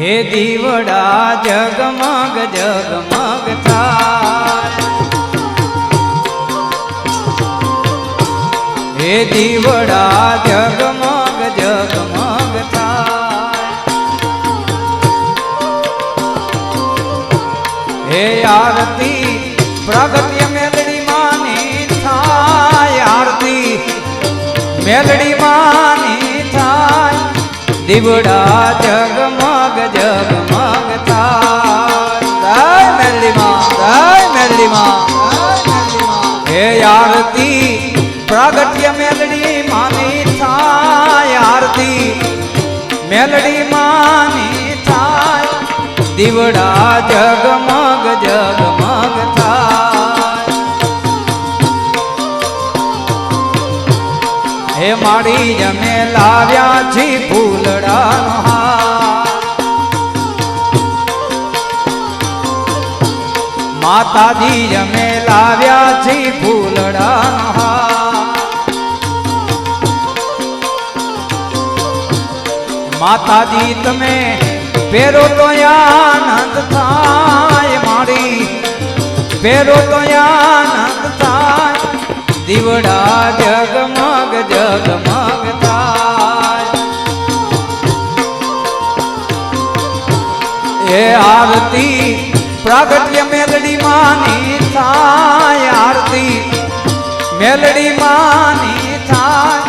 હે દીવડા જગમગ જગમગ થાય હે દીવડા જગમગ જગમગ થાય હે આરતી પ્રગતિ મેલડી માની થાય. આરતી, મેલડી માની થાય. દીવડા જગમગ જગમગ થાય જય મેલડી માં જય મેલડી માં હે આરતી પ્રાગટ્ય મેલડી માની થાય આરતી મેલડી માની થાય દીવડા જગમગ જગમગ થાય હે માડી જમે લાવ્યા છી ફૂલડાનો માતાજી અમે લાવ્યા છી ફૂલડા માતાજી તમે પેરો તો આનંદ થાય મારી પેરો તો આનંદ થાય, દીવડા જગમગ જગમગ થાય. એ આરતી પ્રાગટ્ય મેલડી માની થાય આરતી. મેલડી માની થાય.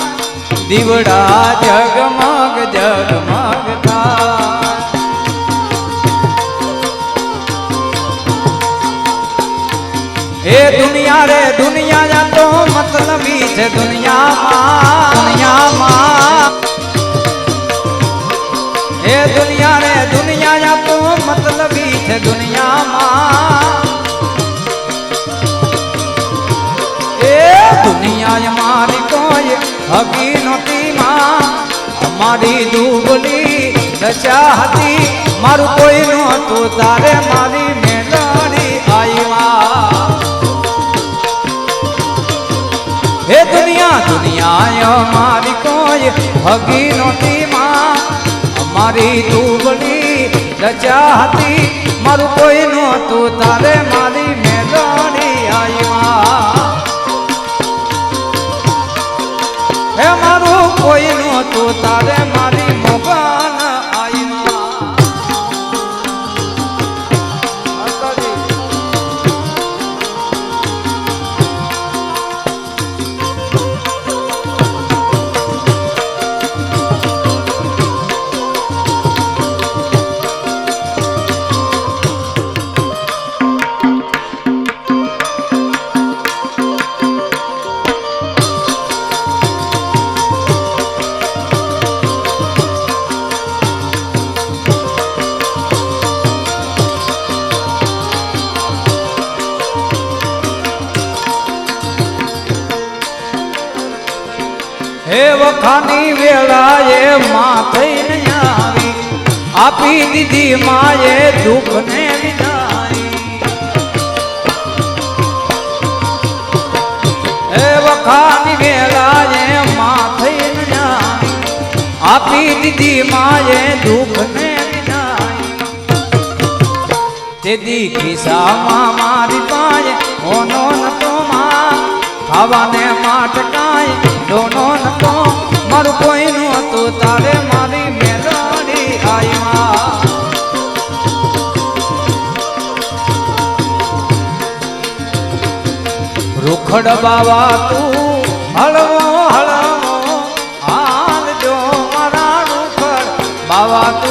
દીવડા જગમગ જગમગ થાય. એ દુનિયા રે, દુનિયા યા તો મતલબી છે દુનિયામાં દુનિયામાં. એ દુનિયા રે છે દુનિયામાં. એ દુનિયા મારી કોઈ હકી નહોતી માં. દુબળી દશા હતી. મારું કોઈ નહોતું, તારે મારી મેલડી આઈમાં હે દુનિયા દુનિયા મારી કોઈ હગી નહોતી માં. અમારી દુબળી દશા હતી. મારું કોઈ નહોતું તારે મારી હે વખાની વેળાએ માં થઈને આવી આપી દીધી માએ દુઃખને વિદાઈ હે વખાની વેળાએ માં થઈને આવી આપી દીધી માએ દુઃખને વિદાઈ તેથી ખિસ્સામાં મારી પાસે ઓનો નતો માં ખાવાને માટકાય ડોનો નતો મારું કોઈનું હતું, તારે મારી મેલડી આવ્યા રૂખડ બાવા તું હળવો હળવો, હાલ જો મારા રૂખડ બાવા તું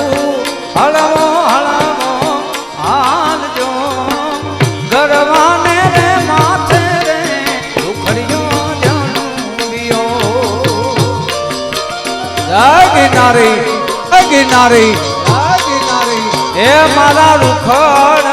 ગિરનારી ગિરનારી હે મારા રૂખડ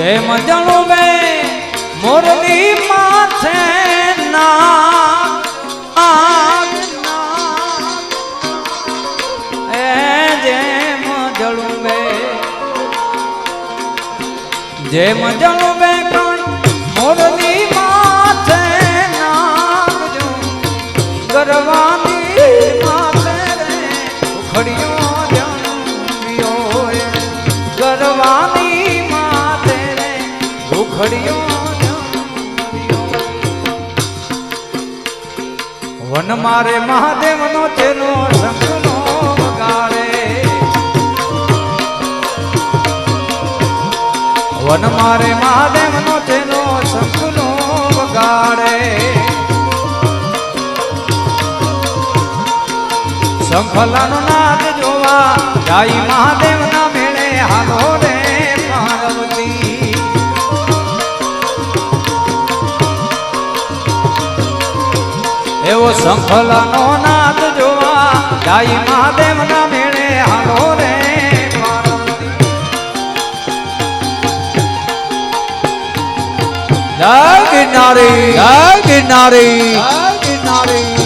જેમ જણું બે મોરલી માથે ના આગના. એ જેમ જણું બે જેમ જણું વન મારે મહાદેવનો તેનો શંખનો વગાડે. વન મારે મહાદેવનો તેનો શંખનો વગાડે. શંખલાનો નાદ જોવા જાય મહાદેવના એવો શંખલાનો નાદ જોવા જાય મહાદેવના મેળે હાલો રે ગિરનારી ગિરનારી ગિરનારી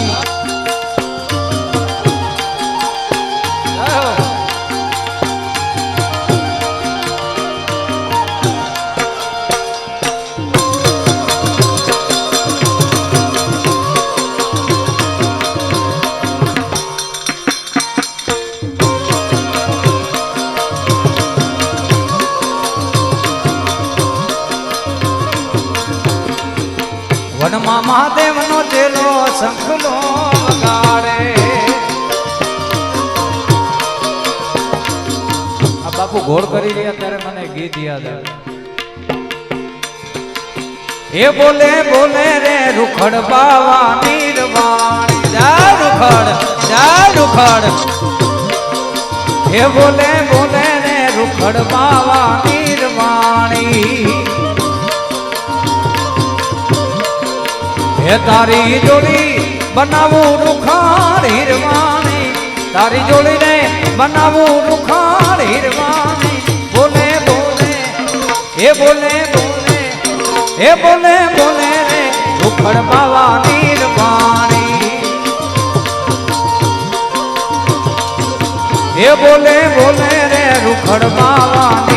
ઘોડ કરી રહ્યા ત્યારે મને ગીત યાદ આવે. એ બોલે બોલે રે રૂખડ બાવા નિર્વાણ, જા રૂખડ રૂખડ. હે બોલે બોલે રે રૂખડ બાવા નિર્વાણી. હે તારી જોડી બનાવું રૂખાણ હીરવાણી તારી જોડીને બનાવું રૂખાડ હીરવાની બોલે બોલે, એ બોલે બોલે, એ બોલે બોલે રે રૂખડ બાવા નીરવાણી એ બોલે બોલે રે, રૂખડ બાવાની